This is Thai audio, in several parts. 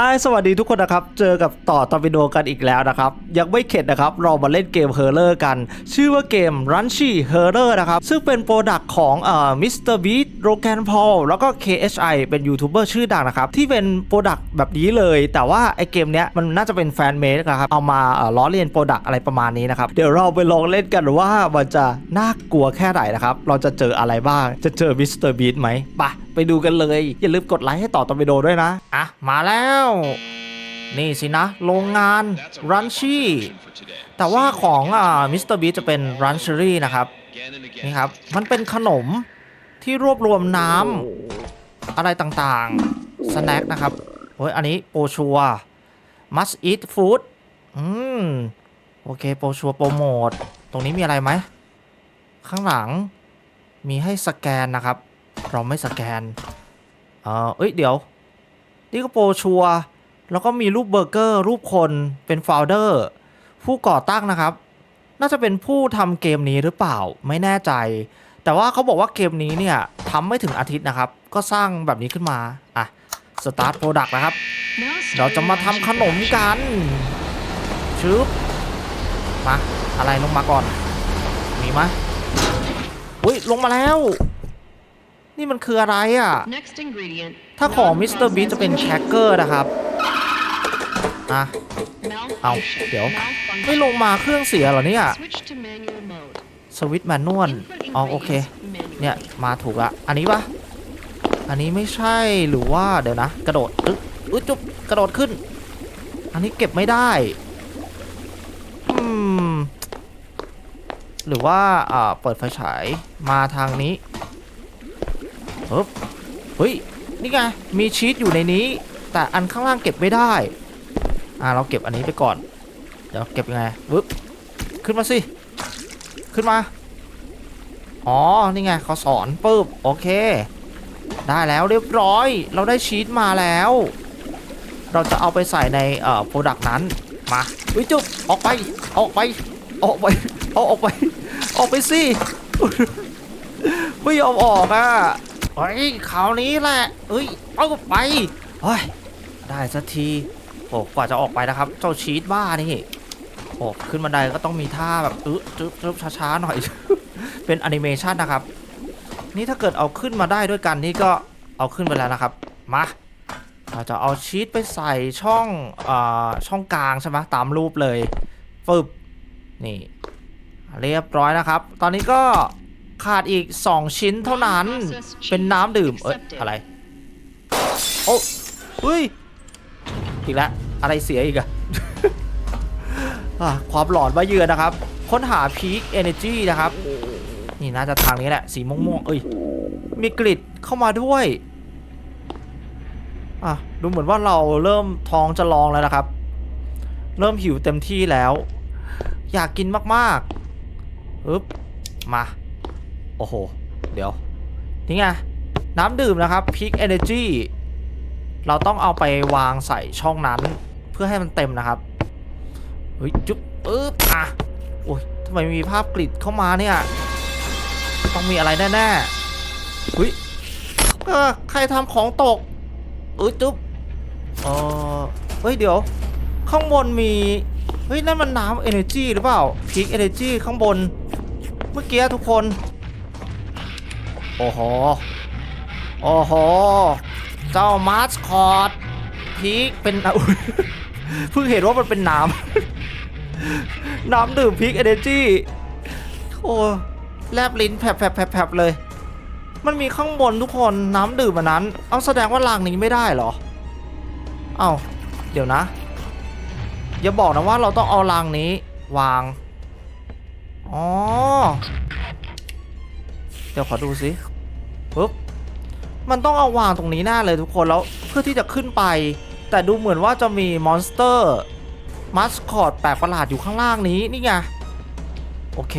ฮายสวัสดีทุกคนนะครับ เจอกับต่อตอวิโดกันอีกแล้วนะครับ ยังไม่เข็ดนะครับ เรามาเล่นเกมเฮอร์เลอร์กัน ชื่อว่าเกม Runchy h o r r o r นะครับ ซึ่งเป็นโปรดักต์ของเอ่อมิสเตอร์บีทโรแกนพอลแล้วก็ KHI เป็นยูทูบเบอร์ชื่อดังนะครับ ที่เป็นโปรดักต์แบบนี้เลย แต่ว่าไอเกมเนี้ยมันน่าจะเป็นแฟนเมดนะครับ เอามาเอ่อล้อเลียนโปรดักต์อะไรประมาณนี้นะครับ เดี๋ยวเราไปลองเล่นกันว่ามันจะน่ากลัวแค่ไหนนะครับ เราจะเจออะไรบ้าง จะเจอมิสเตอร์บีทไหมไป ไปดูกันเลย อย่าลืมกดไลค์ให้ต่อตอวิโดด้วยนะ อะ มาแล้ว นี่สินะ โรงงานรันชี่แต่ว่าของอ่ามิสเตอร์บีจะเป็นรันชรี่นะครับ นี่ครับ มันเป็นขนมที่รวบรวมน้ำอะไรต่างๆ สแน็คนะครับโอ้ยอันนี้โปรชัวมัสอีทฟู้ดอืม โอเค โปรชัวโปรโมท ตรงนี้มีอะไรไหม ข้างหลังมีให้สแกนนะครับ เราไม่สแกน เออเอ้ย เดี๋ยว นี่ก็โปรชัว แล้วก็มีรูปเบอร์เกอร์ รูปคนเป็นโฟลเดอร์ ผู้ก่อตั้งนะครับ น่าจะเป็นผู้ทำเกมนี้หรือเปล่า ไม่แน่ใจ แต่ว่าเขาบอกว่าเกมนี้เนี่ยทำไม่ถึงอาทิตย์นะครับ ก็สร้างแบบนี้ขึ้นมา อะ สตาร์ทโปรดักต์นะครับ เราจะมาทำขนมกัน ชึบ มา อะไรลงมาก่อน มีไหมอุ้ย ลงมาแล้ว นี่มันคืออะไรอะ Next ingredient. ถ้าของมิสเตอร์บีจะเป็นแครกเกอร์นะครับอะเอา Malfunction. เดี๋ยว Malfunction. ไม่ลงมาเครื่องเสียเหรอเนี่ย Switch to manual mode. สวิตช์แมนนวล Input อ๋อโอเค ingredients manually. เนี่ย มาถูกละ อันนี้ปะอันนี้ไม่ใช่หรือว่าเดี๋ยวนะ กระโดดอึ๊บอึ๊บจุ๊บกระโดดขึ้น อันนี้เก็บไม่ได้อืมหรือว่าอ่าเปิดไฟฉายมาทางนี้ ฮึบเฮ้ย นี่ไง มีชีสอยู่ในนี้ แต่อันข้างล่างเก็บไม่ได้ อ่า เราเก็บอันนี้ไปก่อน เดี๋ยวเก็บยังไงวึบขึ้นมาสิ ขึ้นมา อ๋อ นี่ไงเขาสอนปุ๊บ โอเค ได้แล้วเรียบร้อย เราได้ชีตมาแล้ว เราจะเอาไปใส่ในเอ่อโปรดักต์นั้น มาวิจุบออกไป ออกไป ออกไป เอาออกไป ออกไปสิ ไม่ยอมออกอะ เฮ้ยคราวนี้แหละเอ้ย เอาไปเฮ้ยได้สักทีโอ้กว่าจะออกไปนะครับ เจ้าชีตบ้านี่โอ้ขึ้นบันไดก็ต้องมีท่าแบบอึ๊บจึ๊บช้าๆหน่อย เป็นแอนิเมชันนะครับ นี่ถ้าเกิดเอาขึ้นมาได้ด้วยกันนี่ก็เอาขึ้นไปแล้วนะครับ มาเราจะเอาชีตไปใส่ช่องอาช่องกลางใช่ไหมตามรูปเลยฟึบนี่ เรียบร้อยนะครับ ตอนนี้ก็ ขาดอีก 2 ชิ้นเท่านั้น เป็นน้ำดื่ม เอ้ย อะไร โอ้เฮ้ย อีกแล้ว อะไรเสียอีกอะความหลอนมาเยือนนะครับ ค้นหาพีคเอเนจีนะครับ นี่น่าจะทางนี้แหละ สีม่วงๆ เอ้ย มีกริดเข้ามาด้วย อะ ดูเหมือนว่าเราเริ่มท้องจะลองแล้วนะครับ เริ่มหิวเต็มที่แล้ว อยากกินมากๆอึ๊บมา โอ้โห เดี๋ยว นี่ไง น้ำดื่มนะครับพีคเอเนจีเราต้องเอาไปวางใส่ช่องนั้น เพื่อให้มันเต็มนะครับ เฮ้ย จุ๊บอึ๊บอะโอ้ยทำไมมีภาพกริดเข้ามาเนี่ย ต้องมีอะไรแน่ๆเฮ้ยใครทำของตกเอ้ยจุ๊บเออเฮ้ย เดี๋ยว ข้างบนมี เฮ้ย นั่นมันน้ำเอเนจีหรือเปล่าพีคเอเนจีข้างบน เมื่อกี้ทุกคน โอ้โห โอ้โห เจ้ามาสคอตพีคเป็นอุ๊ยเพิ่งเห็นว่ามันเป็นน้ำ น้ำดื่มพีคเอเนจีโอ้แลบลิ้นแผลบแผลบแผลบเลย มันมีข้างบนทุกคนน้ำดื่มอันนั้น เอาแสดงว่ารางนี้ไม่ได้เหรอ เอา้า เดี๋ยวนะ อย่าบอกนะว่าเราต้องเอารางนี้วาง อ๋อ ดี๋ยวขอดูสิปึ๊บมันต้องเอาวางตรงนี้หน้าเลยทุกคนแล้วเพื่อที่จะขึ้นไป แต่ดูเหมือนว่าจะมีมอนสเตอร์มัสคอตแปลกประหลาดอยู่ข้างล่างนี้นี่ไงโอเค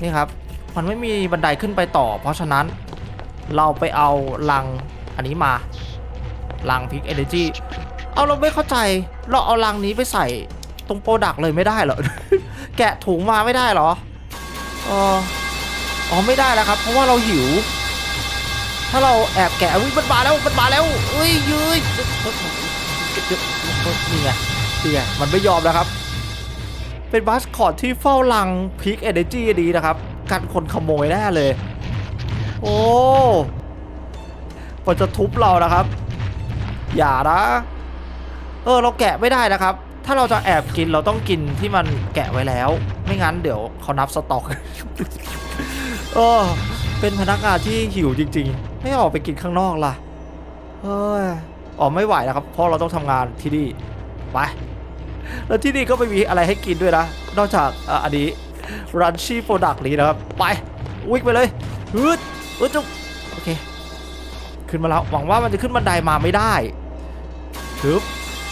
นี่ครับ มันไม่มีบันไดขึ้นไปต่อ เพราะฉะนั้นเราไปเอาลังอันนี้มาลังพิกเอเนจีเอาเราไม่เข้าใจ เราเอาลังนี้ไปใส่ตรงโปรดักเลยไม่ได้เหรอ แกะถุงมาไม่ได้เหรอ เออ อ๋อไม่ได้แล้วครับ เพราะว่าเราหิว ถ้าเราแอบแกะวิ่งมันมาแล้วมันมาแล้วเอ้ยยืยนี่ไงนี่ไงมันไม่ยอมแล้วครับ เป็นบัสคอตที่เฝ้าลังพีคเอเนจีดีนะครับกันคนขโมยแน่เลย โอ้มันจะทุบเรานะครับ อย่านะ เออเราแกะไม่ได้นะครับ ถ้าเราจะแอบกินเราต้องกินที่มันแกะไว้แล้ว ไม่งั้นเดี๋ยวเขานับสต็อก เออ เป็นพนักงานที่หิวจริง ๆ ไม่ออกไปกินข้างนอกล่ะเอ้ยออกไม่ไหวนะครับ เพราะเราต้องทำงานที่นี่ไปแล้วที่นี่ก็ไม่มีอะไรให้กินด้วยนะ นอกจากอ,อันนี้รันชี่โปรดักต์นี้นะครับ ไปวิ่งไปเลยฮึดฮึดจุ๊บโอเค ขึ้นมาแล้ว หวังว่ามันจะขึ้นบันไดมาไม่ได้ฮึบ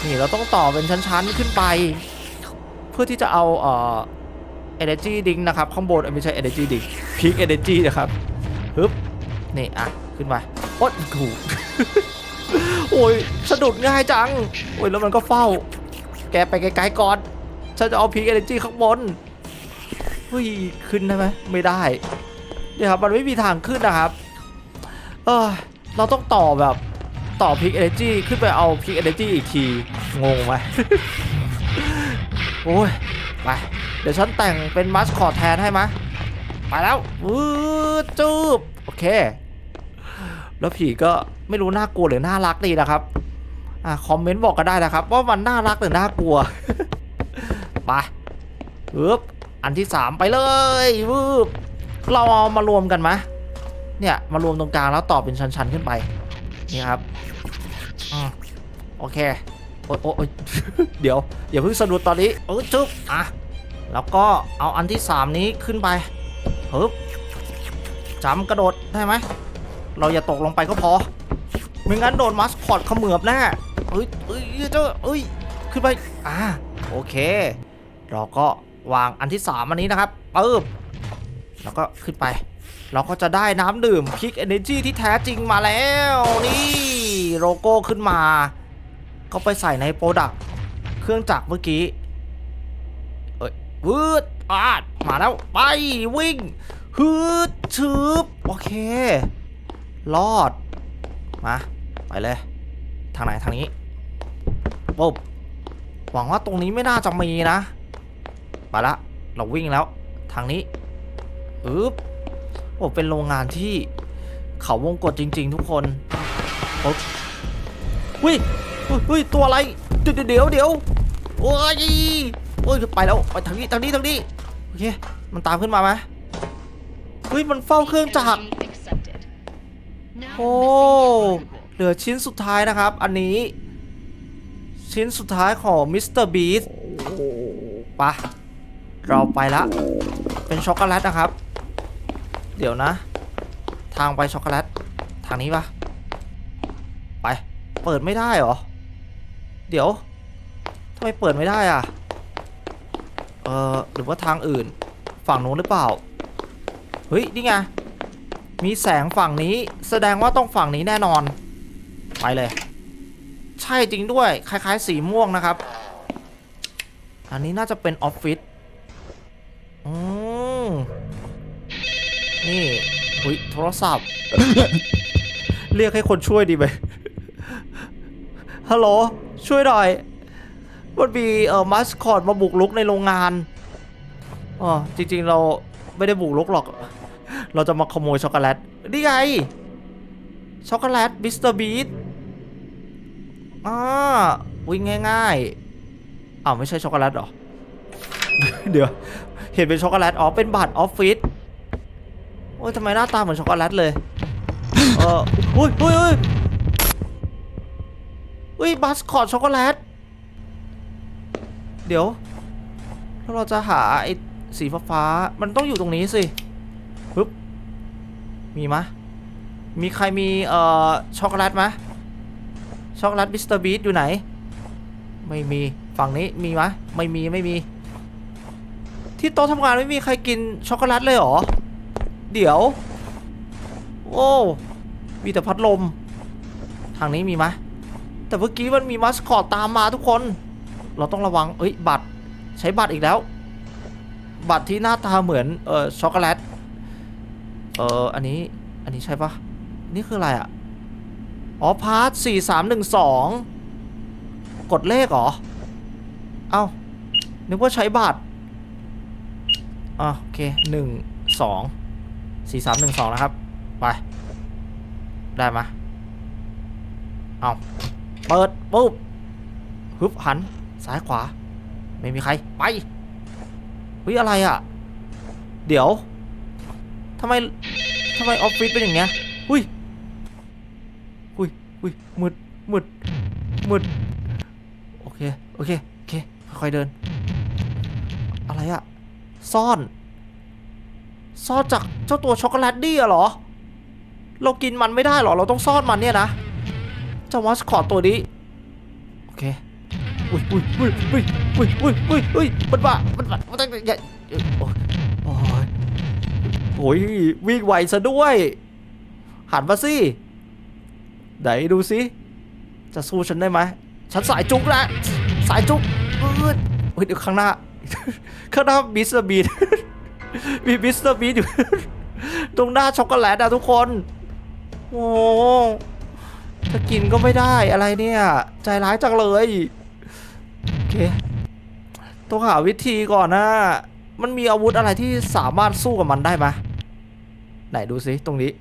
นี่เราต้องต่อเป็นชั้นๆขึ้นไป เพื่อที่จะเอาเอ่อ energy drink นะครับ ข้างบนไม่ใช่ energy drink peak energy นะครับฮึบนี่อะ ขึ้นไปโอ๊ยถูกโอ้ยสะดุดง่ายจัง โอ้ยแล้วมันก็เฝ้า แกไปไกลๆก่อน ฉันจะเอาพีคเอเนจีข้างบนเฮ้ยขึ้นได้ไหมไม่ได้เนี่ยครับมันไม่มีทางขึ้นนะครับ เออเราต้องต่อแบบต่อพีคเอเนจีขึ้นไปเอาพีคเอเนจีอีกที งงไหมโอ้ยไป เดี๋ยวฉันแต่งเป็นมัสคอตแทนให้มะไปแล้ววืดจูบโอเค แล้วผีก็ไม่รู้น่ากลัวหรือน่ารักดีนะครับอ่าคอมเมนต์บอกกันได้นะครับ ว่ามันน่ารักหรือน่ากลัวไปปึ๊บอันที่สามไปเลยปึ๊บเราเอามารวมกันไหมเนี่ยมารวมตรงกลางแล้วต่อเป็นชั้นๆขึ้นไปนี่ครับอโอเคโอ๊ยโอ๊ยโอ๊ยเดี๋ยวอย่าเพิ่งสะดุดตอนนี้เออจุ๊บอะ แล้วก็เอาอันที่สามนี้ขึ้นไปปึ๊บจำกระโดดได้ไหม เราอย่าตกลงไปก็พอ ไม่งั้นโดนมัสคอตเขมือบแน่เอ้ยเอ้ยเจ้าเอ้ย ขึ้นไป อ่า โอเค เราก็วางอันที่สามอันนี้นะครับปึ๊บแล้วก็ขึ้นไป เราก็จะได้น้ำดื่มพิกเอเนจีที่แท้จริงมาแล้ว นี่โลโก้ขึ้นมา ก็ไปใส่ในโปรดักเครื่องจักรเมื่อกี้ วืดอาดมาแล้ว ไปวิ่งฮืดชืบโอเค รอด มา ไปเลย ทางไหน ทางนี้ปุ๊บหวังว่าตรงนี้ไม่น่าจะมีนะ ไปละ เราวิ่งแล้ว ทางนี้อึ๊บโอ้เป็นโรงงานที่เขาวงกฏจริง ๆ ทุกคนปุ๊บวิวิตัวอะไร เดี๋ยวเดี๋ยวเดี๋ยวโอ้ยโอ้ยไปแล้วไปทางนี้ทางนี้ทางนี้โอเคมันตามขึ้นมาไหมเฮ้ยมันเฝ้าเครื่องจักรโอ้เหลือชิ้นสุดท้ายนะครับ อันนี้ ชิ้นสุดท้ายของมิสเตอร์บีสปะเราไปละ เป็นช็อกโกแลตนะครับ เดี๋ยวนะ ทางไปช็อกโกแลตทางนี้ปะไป เปิดไม่ได้เหรอ เดี๋ยวทำไมเปิดไม่ได้อะ เออหรือว่าทางอื่น ฝั่งนู้นหรือเปล่า เฮ้ย นี่ไง มีแสงฝั่งนี้ แสดงว่าต้องฝั่งนี้แน่นอน ไปเลย ใช่จริงด้วย คล้าย ๆ สีม่วงนะครับ อันนี้น่าจะเป็นออฟฟิศ อืมนี่อุ้ยโทรศัพท์ เรียกให้คนช่วยดีไหมฮัลโหล ช่วยหน่อย มันมีเอ่อมัสคอตมาบุกลุกในโรงงานอ๋อจริงๆเราไม่ได้บุกลุกหรอก เราจะมาขโมยช็อกโกแลตนี่ไงช็อกโกแลตมิสเตอร์บีทอ่าวิ่งง่ายๆอ้าวไม่ใช่ช็อกโกแลตหรอ เดี๋ยว เห็นเป็นช็อกโกแลตอ๋อเป็นบัตรออฟฟิศโอ้ยทำไมหน้าตาเหมือนช็อกโกแลตเลยเอออุ้ยอุ้ยอุ้ยอุ้ยบัสคอตช็อกโกแลต เดี๋ยวแล้วเราจะหาไอ้สีฟ้าๆมันต้องอยู่ตรงนี้สิปึ๊บมีมะมีใครมีเอ่อช็อกโกแลตมะช็อกโกแลตมิสเตอร์บีทอยู่ไหน ไม่มีฝั่งนี้มีมะไม่มีไม่มี ที่โต๊ะทำงานไม่มีใครกินช็อกโกแลตเลยเหรอ เดี๋ยว โอ้มีแต่พัดลม ทางนี้มีมะแต่เมื่อกี้มันมีมัสคอตตามมาทุกคน เราต้องระวังเอ้ยบัตรใช้บัตรอีกแล้ว บัตรที่หน้าตาเหมือนเออช็อกโกแลตเอออันนี้อันนี้ใช่ปะนี่คืออะไรอะอ๋อพาร์ทสี่สามหนึ่งสองกดเลขเหรอ เอ้านึกว่าใช้บัตรอะโอเคหนึ่งสองสี่สามหนึ่งสองนะครับ ไป ได้ไหมเอาเปิดปุ๊บฮึบหัน ซ้ายขวา ไม่มีใคร ไปเฮ้ยอะไรอะ เดี๋ยวทำไมทำไมออฟฟิศเป็นอย่างเงี้ยอุ้ยอุ้ยอุ้ยมืดมืดมืดโอเค โอเค โอเค ค่อยๆเดิน อะไรอะซ่อน ซ่อนจากเจ้าตัวช็อกโกแลตดี้อะเหรอ เรากินมันไม่ได้เหรอ เราต้องซ่อนมันเนี่ยนะเจ้ามัสคอตตัวนี้ โอเค อุ้ยอุ้ยอุ้ยอุ้ยอุ้ยอุ้ยอุ้ยอุ้ยมันบ้ามันบ้ามันต้องอย่าโอ้ยโอ้ยโอ้ยวิ่งไวซะด้วย หันมาสิไหนดูสิจะสู้ฉันได้ไหมฉันสายจุกแล้วสายจุกปืดเฮ้ยเดี๋ยวข้างหน้าข้างหน้ามิสเตอร์บีมีมิสเตอร์บีอยู่ตรงหน้าช็อกโกแลตอะทุกคน โอ้จะกินก็ไม่ได้อะไรเนี่ย ใจร้ายจังเลย เคต้องหาวิธีก่อนนะมันมีอาวุธอะไรที่สามารถสู้กับมันได้ไหมไหนดูสิตรงนี้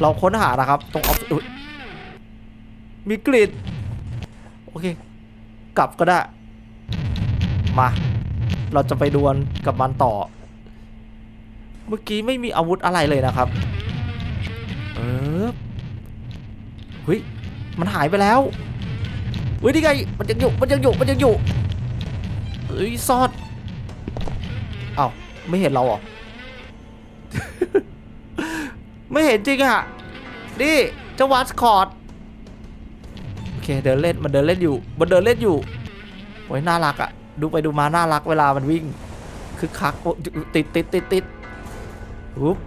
เราค้นหานะครับ ตรงออฟมีกริดโอเค กลับก็ได้ มา เราจะไปดวลกับมันต่อ เมื่อกี้ไม่มีอาวุธอะไรเลยนะครับ เออเฮ้ย มันหายไปแล้ว เฮ้ยนี่ไงมันยังอยู่มันยังอยู่มันยังอยู่เฮ้ยซอนเอ้าไม่เห็นเราเหรอไม่เห็นจริงอะนี่เจ้าวัสคอร์ดโอเคเดินเล่นมันเดินเล่นอยู่มันเดินเล่นอยู่โอ้ยน่ารักอะดูไปดูมาน่ารักเวลามันวิ่งคึกคักติดติดติดติดอุ๊บ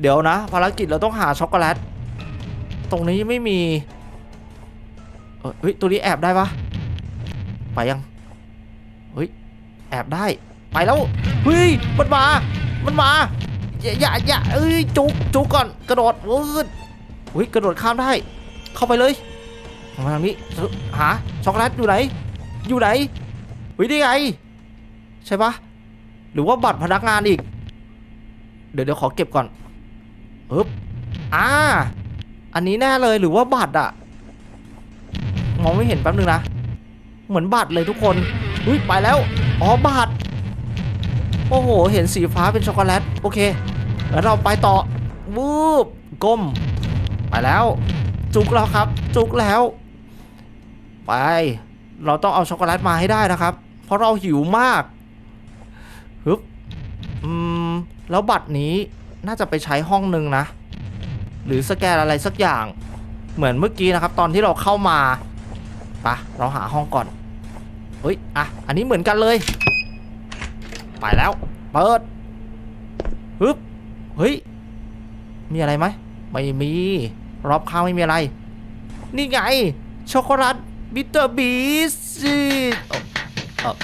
เดี๋ยวนะ ภารกิจเราต้องหาช็อกโกแลต ตรงนี้ไม่มี เอ้ยเฮ้ยตัวนี้แอบได้ปะไปยังเฮ้ยแอบได้ไปแล้วเฮ้ยมันมา มันมาอย่าอย่าอย่าเอ้ยจุกจุกก่อนกระโดดวืดเฮ้ยกระโดดข้ามได้ เข้าไปเลยมาทางนี้หาช็อกโกแลตอยู่ไหน อยู่ไหนเฮ้ยนี่ไงใช่ปะหรือว่าบัตรพนักงานอีก เดี๋ยวเดี๋ยวขอเก็บก่อนฮึบอ่าอันนี้แน่เลยหรือว่าบัตรอะ มองไม่เห็นแป๊บนึงนะ เหมือนบัตรเลยทุกคน อุ้ยไปแล้ว อ๋อบัตรโอ้โห เห็นสีฟ้าเป็นช็อกโกแลต โอเค แล้วเราไปต่อวูบก้ม ไปแล้ว จุกแล้วครับ จุกแล้ว ไป เราต้องเอาช็อกโกแลตมาให้ได้นะครับ เพราะเราหิวมากฮึบอืมแล้วบัตรนี้น่าจะไปใช้ห้องนึงนะ หรือสแกนอะไรสักอย่าง เหมือนเมื่อกี้นะครับ ตอนที่เราเข้ามา ปะเราหาห้องก่อนเฮ้ยอะอันนี้เหมือนกันเลย ไปแล้ว เปิดฮึบเฮ้ยมีอะไรไหมไม่มีรอบข้างไม่มีอะไร นี่ไงช็อกโกแลตบิตเตอร์บีสเออ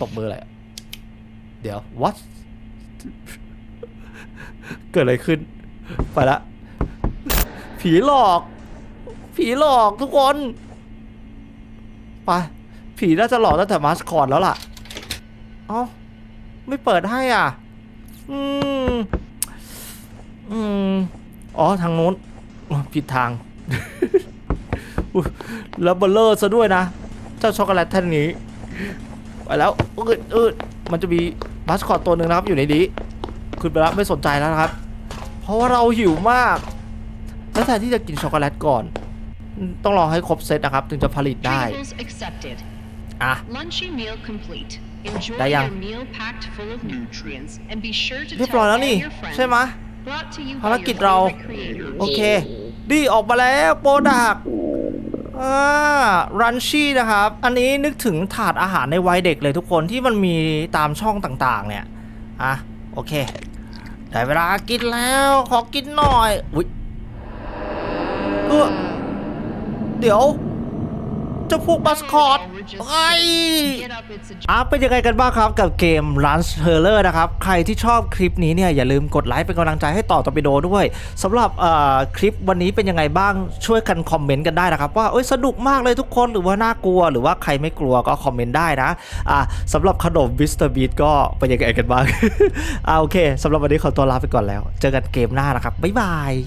ตบมืออะไรเดี๋ยว what เกิดอะไรขึ้น ไปละ ผีหลอก ผีหลอกทุกคน ไป ผีน่าจะหลอกตั้งแต่มาสคอตแล้วล่ะ เอ้า ไม่เปิดให้อะ อืม อืม อ๋อ ทางโน้น ผิดทาง แล้วเบลเลอร์ซะด้วยนะ เจ้าช็อกโกแลตแท่านนี้ ไปแล้วเออเออมันจะมีมาสคอตตัวหนึ่งนะครับอยู่ในนี้ขึ้นไปแล้วไม่สนใจแล้วนะครับ เพราะว่าเราหิวมาก แล้วแทนที่จะกินช็อกโกแลตก่อน ต้องรอให้ครบเซตนะครับ ถึงจะผลิตได้ Tables accepted. อะ Lunchy meal complete. Enjoy ได้ยัง your meal packed full of nutrients and be sure to เรียบร้อย tell แล้ว all นี่ your friends. ใช่ไหม Brought to you ภาร by กิจ your เรา favorite creators. โอเค ดีออกมาแล้วโปรดักอ่ารันชี่นะครับ อันนี้นึกถึงถาดอาหารในวัยเด็กเลยทุกคนที่มันมีตามช่องต่างๆ เนี่ย อะ โอเค ได้เวลากินแล้ว ขอกินหน่อย อุ้ยเออ เดี๋ยวเจ้าพวกมัสคอต All we're just เอ้อะเป็นยังไงกันบ้างครับกับเกม Lunch h e r l e r นะครับ ใครที่ชอบคลิปนี้เนี่ยอย่าลืมกดไลค์เป็นกำลังใจให้ต่อตอร์ปิโดด้วยสำหรับคลิปวันนี้เป็นยังไงบ้างช่วยกันคอมเมนต์กันได้นะครับ ว่าเอ้ยสนุกมากเลยทุกคนหรือว่าน่ากลัว หรือว่าใครไม่กลัวก็คอมเมนต์ได้นะอะสำหรับขนม Mr. Beast ก็เป็นยังไงกันบ้างอะโอเคสำหรับวันนี้ขอตัวลาไปก่อนแล้ว เจอกันเกมหน้านะครับบ๊ายบาย